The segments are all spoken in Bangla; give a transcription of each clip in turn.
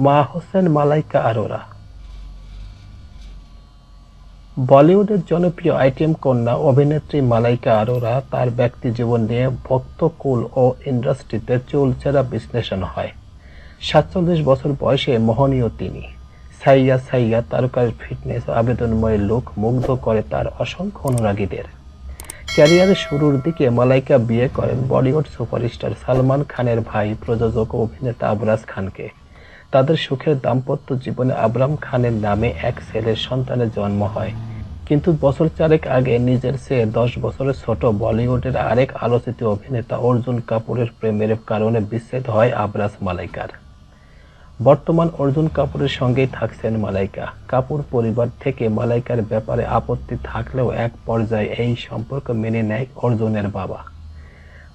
মা হোসেন মালাইকা আরোরা। বলিউডের জনপ্রিয় আইটেম কন্যা অভিনেত্রী মালাইকা আরোরা তার ব্যক্তি জীবন নিয়ে ভক্তকুল ও ইন্ডাস্ট্রিতে চুলচেরা বিশ্লেষণ হয়। সাতচল্লিশ বছর বয়সে মোহনীয় তিনি। সাইয়া সাইয়া তারকার ফিটনেস আবেদনময় লোক মুগ্ধ করে তার অসংখ্য অনুরাগীদের। ক্যারিয়ারের শুরুর দিকে মালাইকা বিয়ে করেন বলিউড সুপারস্টার সালমান খানের ভাই, প্রযোজক অভিনেতা আবরাজ খানকে। তাদের সুখের দাম্পত্য জীবনে আবরাম খানের নামে এক ছেলের সন্তানের জন্ম হয়। কিন্তু বছর চারেক আগে নিজের চেয়ে দশ বছরের ছোট বলিউডের আরেক আলোচিত অভিনেতা অর্জুন কাপুরের প্রেমের কারণে বিচ্ছেদ হয় আবরাজ মালাইকার। বর্তমান অর্জুন কাপুরের সঙ্গেই থাকছেন মালাইকা। কাপুর পরিবার থেকে মালাইকার ব্যাপারে আপত্তি থাকলেও এক পর্যায়ে এই সম্পর্ক মেনে নেয় অর্জুনের বাবা।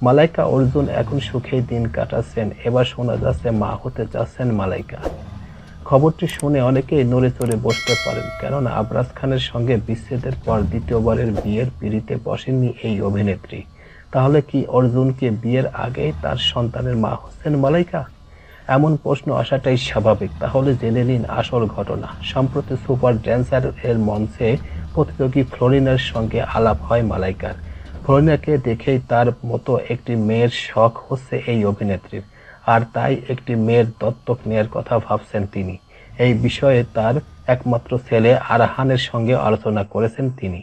মালাইকা অর্জুন এখন সুখেই দিন কাটাচ্ছেন, এবার শোনা যাচ্ছে মা হতে যাচ্ছেন মালাইকা। খবরটি শুনে অনেকেই নড়ে চড়ে বসতে পারেন, কেননা আবরাজ খানের সঙ্গে বিচ্ছেদের পর দ্বিতীয়বারের বিয়ের পিড়িতে বসেননি এই অভিনেত্রী। তাহলে কি অর্জুনকে বিয়ের আগেই তার সন্তানের মা হচ্ছেন মালাইকা? এমন প্রশ্ন আসাটাই স্বাভাবিক। তাহলে জেনে নিন আসল ঘটনা। সম্প্রতি সুপার ড্যান্সার এর মঞ্চে প্রতিযোগী ফ্লোরিনার সঙ্গে আলাপ হয় মালাইকার। ফ্লোরিনাকে দেখেই তার মতো একটি মেয়ের শখ হচ্ছে এই অভিনেত্রীর। আর তাই একটি মেয়ের দত্তক নেয়ার কথা ভাবছেন তিনি। এই বিষয়ে তার একমাত্র ছেলে আরহানের সঙ্গে আলোচনা করেছেন তিনি।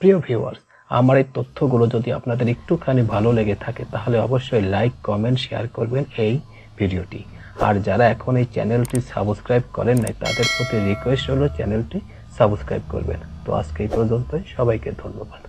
প্রিয় ভিউয়ার্স আমার এই তথ্যগুলো যদি আপনাদের একটুখানি ভালো লেগে থাকে, তাহলে অবশ্যই লাইক কমেন্ট শেয়ার করবেন এই ভিডিওটি। আর যারা এখন এই চ্যানেলটি সাবস্ক্রাইব করেন নাই, তাদের প্রতি রিকোয়েস্ট হলো চ্যানেলটি সাবস্ক্রাইব করবেন। তো আজকে এই পর্যন্তই, সবাইকে ধন্যবাদ।